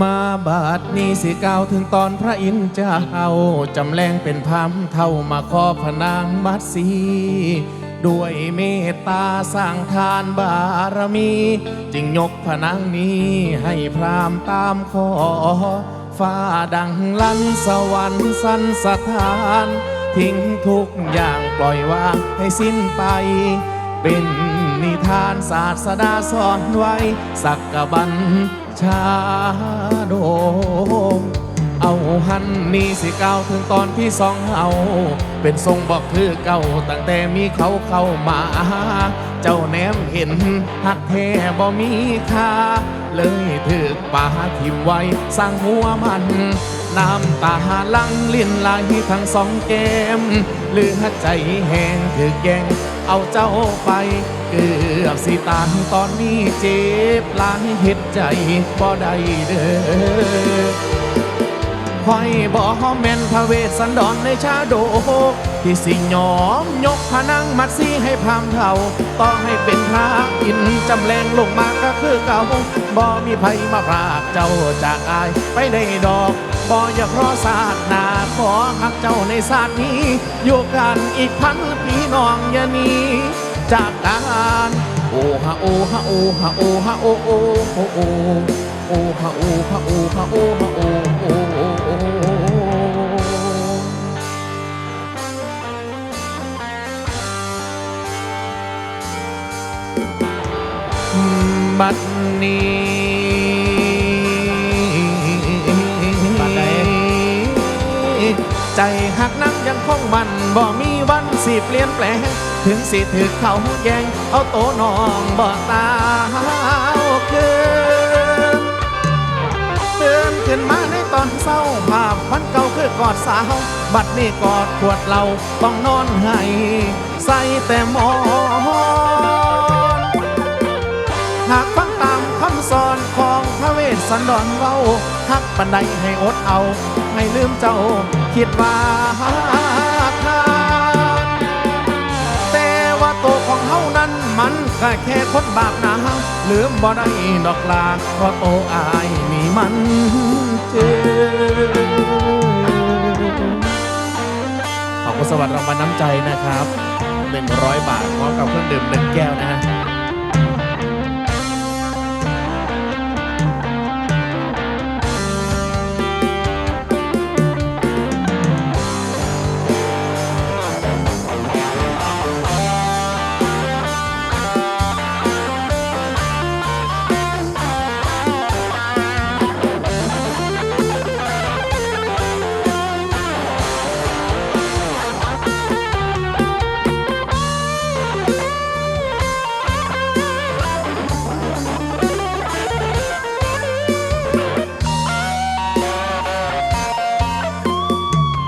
มาบาดนี้สิกล่าวถึงตอนพระอินทร์เจ้าจำแรงเป็นพามเท่ามาขอพนางมัตสีด้วยเมตตาสร้างทานบารมี จึงยกพนางนี้ให้พรามตามขอฟ้าดังลั่นสวรรค์สันสถาน ทิ้งทุกอย่างปล่อยวางให้สิ้นไป เป็นนิทานศาสดาสอนไว้ สักกบัญ ชาโดมเอาหันนี่สิเก้าวถึงตอนที่สองเอา เป็นทรงบอกคือเก่าตั้งแต่มีเขาเข้ามา เจ้าแนมเห็นหักแท้บ่มีค่าเลยถึกป่าทิมไว้สร้างหัวมัน น้ำตาลังลิ้นไหลทั้งสองแก้มเหลือใจแห้งถึกแยงเอาเจ้าไป เกือบสิตายตอนนี้เจ็บหลายเห็ดใจบ่ได้เด้อคอยบอกแม่นพระเวสสันดรในชาโดที่สิยอมยกพนางมัดซีให้พามเท่าต้องให้เป็นพระอินจำแรงลงมาก็คือเก่าบ่มีภัยมาพรากเจ้าจากอายไปได้ดอกบ่อย่ากรอศาสนาขอหักเจ้าในศาสตร์นี้ อยู่กันอีกพันปีน้องอย่านี้ จากการโอฮาโอฮาโอฮาโอฮาโอโอโอโอโอฮาโอฮาโอฮาโอฮาโอโอโอโอบัดนี้ ใจหักนักยังคงมันบ่มีวันสิเปลี่ยนแปลง ถึงสิถือเขาแยงเอาโตนองบ่ตาคืนตื่นขึ้นมาในตอนเศร้าภาพวันเก่าคือกอดสาว บัดนี้กอดขวดเหล้าต้องนอนให้ ใส่แต่หมอนหากฟังตามคำสอนของพระเวสสันดรเว้าหักปันใดให้อดเอา ให้ลืมเจ้า คิดว่าทานแต่ว่าตัวของเฮานั้นมันก็แค่คนบาปนาลืมบ่ได้ดอกลาเพราะโตอายมีมันเจอขอบคุณสวัสดิ์รางวัลน้ำใจนะครับ 100 บาทพร้อมกับเครื่องดื่มหนึ่งแก้วนะฮะ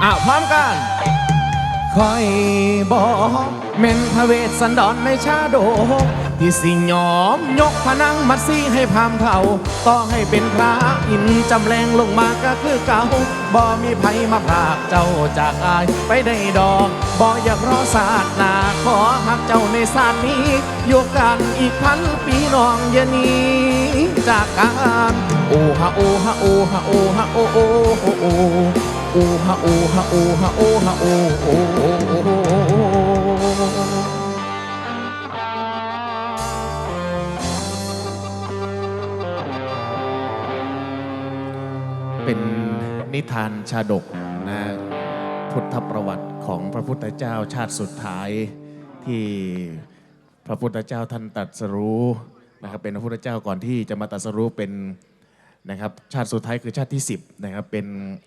อ้าวพร้อมกันคอยบอกเมนพระเวสสันดรในชาโด ที่สิยอมยกพนังมัดซีให้พามเท่าต้องให้เป็นพระอินจำแรงลงมาก็คือเก่าบ่มีภัยมาพรากเจ้าจากอายไปได้ดอกบ่อยากรอศาสตร์นาขอหักเจ้าในศาสตร์นี้อยู่กันอีกพันปีน้องยานี้จากการโอฮะโอฮะโอฮะโอฮะโอโอโอ โอฮะโอฮะโอฮะโอฮะโอโอโอโอเป็นนิทานชาดกนะพุทธประวัติของพระพุทธเจ้าชาติสุดท้ายที่พระพุทธเจ้าท่านตรัสรู้นะครับเป็นพระพุทธเจ้าก่อนที่จะมาตรัสรู้เป็น นะครับชาติสุดท้ายคือชาติที่ 10นะครับเป็น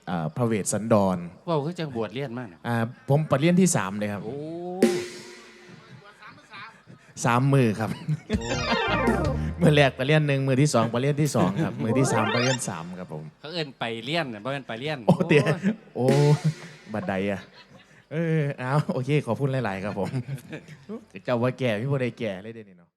อ่าพระเวสสันดรว่าวคือจังบวชเรียนมากนะอ่าผมปรริญญาที่3เลยครับโอ้สามมือครับ มือแรกปรริญญาหนึ่งมือที่สองปรริญญาที่สองครับมือที่สามปรริญญาสามครับผมเขาเอินไปเรียนน่ะบ่เป็นไปเรียนโอ้เตี๋ยโอ้บัดใดอะเออเอาโอเคขอพูดหลายๆครับผมเจ้าว่าแก่พี่บ่ได้แก่เลยเด่นเนาะ